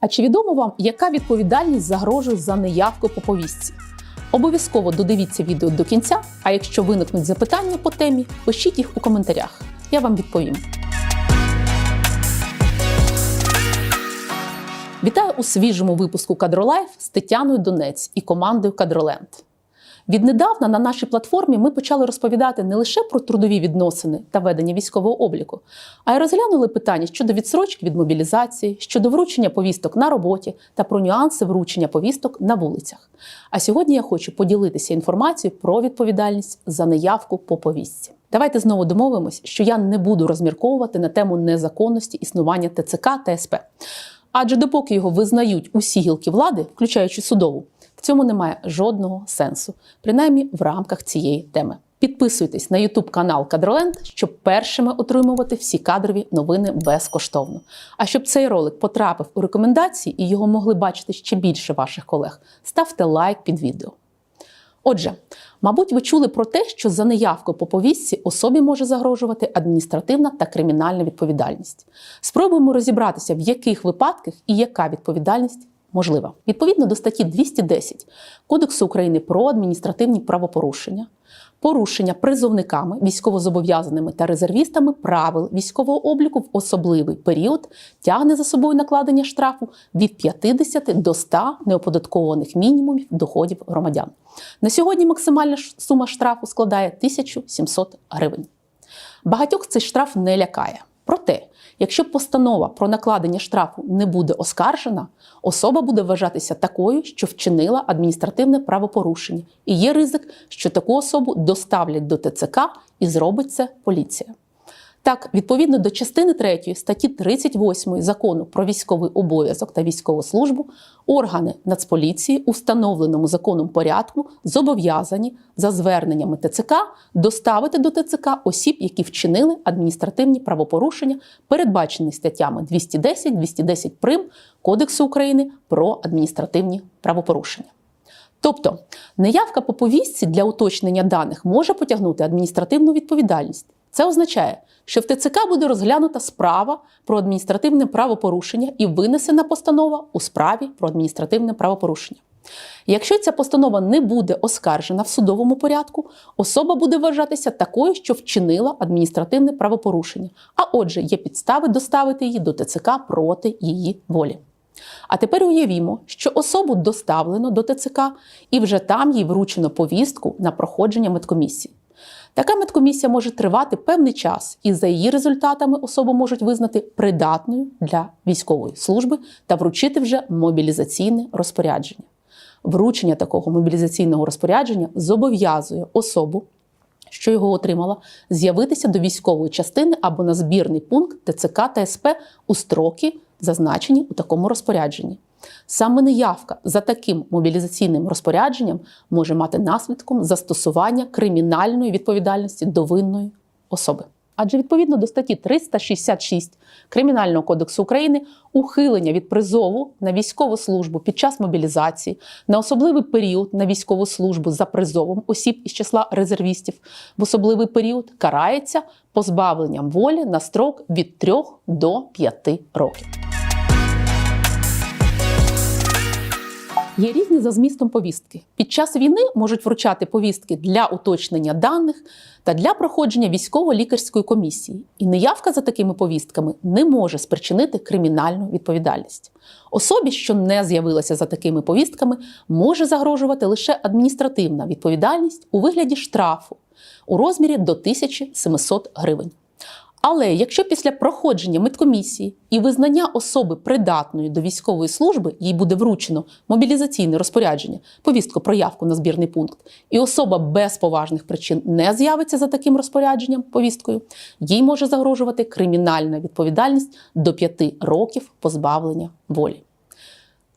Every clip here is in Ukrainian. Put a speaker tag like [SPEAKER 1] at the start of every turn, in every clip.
[SPEAKER 1] А чи відомо вам, яка відповідальність загрожує за неявку по повістці? Обов'язково додивіться відео до кінця, а якщо виникнуть запитання по темі, пишіть їх у коментарях. Я вам відповім. Вітаю у свіжому випуску Кадролайф з Тетяною Донець і командою Кадроленд. Віднедавна на нашій платформі ми почали розповідати не лише про трудові відносини та ведення військового обліку, а й розглянули питання щодо відсрочки від мобілізації, щодо вручення повісток на роботі та про нюанси вручення повісток на вулицях. А сьогодні я хочу поділитися інформацією про відповідальність за неявку по повістці. Давайте знову домовимось, що я не буду розмірковувати на тему незаконності існування ТЦК та СП. Адже допоки його визнають усі гілки влади, включаючи судову, в цьому немає жодного сенсу, принаймні в рамках цієї теми. Підписуйтесь на YouTube канал Кадроленд, щоб першими отримувати всі кадрові новини безкоштовно. А щоб цей ролик потрапив у рекомендації і його могли бачити ще більше ваших колег, ставте лайк під відео. Отже, мабуть, ви чули про те, що за неявку по повістці особі може загрожувати адміністративна та кримінальна відповідальність. Спробуємо розібратися, в яких випадках і яка відповідальність можлива. Відповідно до статті 210 Кодексу України про адміністративні правопорушення, порушення призовниками, військовозобов'язаними та резервістами правил військового обліку в особливий період тягне за собою накладення штрафу від 50 до 100 неоподаткованих мінімумів доходів громадян. На сьогодні максимальна сума штрафу складає 1700 гривень. Багатьох цей штраф не лякає. Проте, якщо постанова про накладення штрафу не буде оскаржена, особа буде вважатися такою, що вчинила адміністративне правопорушення, і є ризик, що таку особу доставлять до ТЦК і зробить це поліція. Так, відповідно до частини 3 статті 38 закону про військовий обов'язок та військову службу, органи Нацполіції у встановленому законом порядку зобов'язані за зверненнями ТЦК доставити до ТЦК осіб, які вчинили адміністративні правопорушення, передбачені статтями 210, 210 прим Кодексу України про адміністративні правопорушення. Тобто неявка по повістці для уточнення даних може потягнути адміністративну відповідальність. Це означає, що в ТЦК буде розглянута справа про адміністративне правопорушення і винесена постанова у справі про адміністративне правопорушення. Якщо ця постанова не буде оскаржена в судовому порядку, особа буде вважатися такою, що вчинила адміністративне правопорушення, а отже, є підстави доставити її до ТЦК проти її волі. А тепер уявімо, що особу доставлено до ТЦК і вже там їй вручено повістку на проходження медкомісії. Така медкомісія може тривати певний час, і за її результатами особу можуть визнати придатною для військової служби та вручити вже мобілізаційне розпорядження. Вручення такого мобілізаційного розпорядження зобов'язує особу, що його отримала, з'явитися до військової частини або на збірний пункт ТЦК та СП у строки, зазначені у такому розпорядженні. Саме неявка за таким мобілізаційним розпорядженням може мати наслідком застосування кримінальної відповідальності до винної особи. Адже відповідно до статті 366 Кримінального кодексу України ухилення від призову на військову службу під час мобілізації на особливий період на військову службу за призовом осіб із числа резервістів в особливий період карається позбавленням волі на строк від 3 до 5 років. Є різні за змістом повістки. Під час війни можуть вручати повістки для уточнення даних та для проходження військово-лікарської комісії. І неявка за такими повістками не може спричинити кримінальну відповідальність. Особі, що не з'явилася за такими повістками, може загрожувати лише адміністративна відповідальність у вигляді штрафу у розмірі до 1700 гривень. Але якщо після проходження медкомісії і визнання особи придатною до військової служби їй буде вручено мобілізаційне розпорядження, повістку про явку на збірний пункт, і особа без поважних причин не з'явиться за таким розпорядженням повісткою, їй може загрожувати кримінальна відповідальність до 5 років позбавлення волі.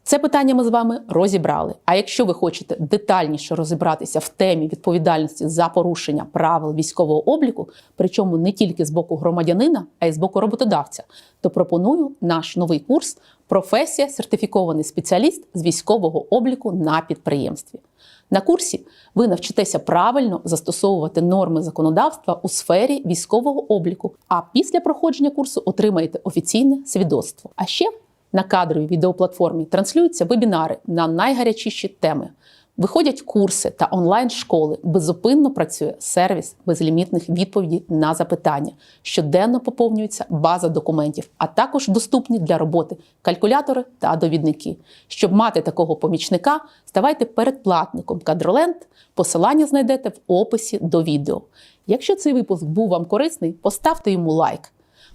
[SPEAKER 1] Це питання ми з вами розібрали. А якщо ви хочете детальніше розібратися в темі відповідальності за порушення правил військового обліку, причому не тільки з боку громадянина, а й з боку роботодавця, то пропоную наш новий курс Професія сертифікований спеціаліст з військового обліку на підприємстві. На курсі ви навчитеся правильно застосовувати норми законодавства у сфері військового обліку, а після проходження курсу отримаєте офіційне свідоцтво. А ще На кадровій відеоплатформі транслюються вебінари на найгарячіші теми. Виходять курси та онлайн-школи. Безупинно працює сервіс безлімітних відповідей на запитання. Щоденно поповнюється база документів, а також доступні для роботи калькулятори та довідники. Щоб мати такого помічника, ставайте передплатником Кадроленд. Посилання знайдете в описі до відео. Якщо цей випуск був вам корисний, поставте йому лайк.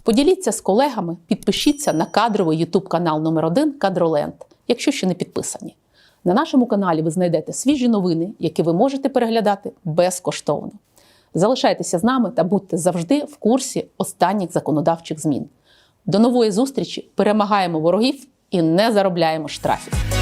[SPEAKER 1] Поділіться з колегами, підпишіться на кадровий YouTube канал номер 1 Кадроленд, якщо ще не підписані. На нашому каналі ви знайдете свіжі новини, які ви можете переглядати безкоштовно. Залишайтеся з нами та будьте завжди в курсі останніх законодавчих змін. До нової зустрічі! Перемагаємо ворогів і не заробляємо штрафів.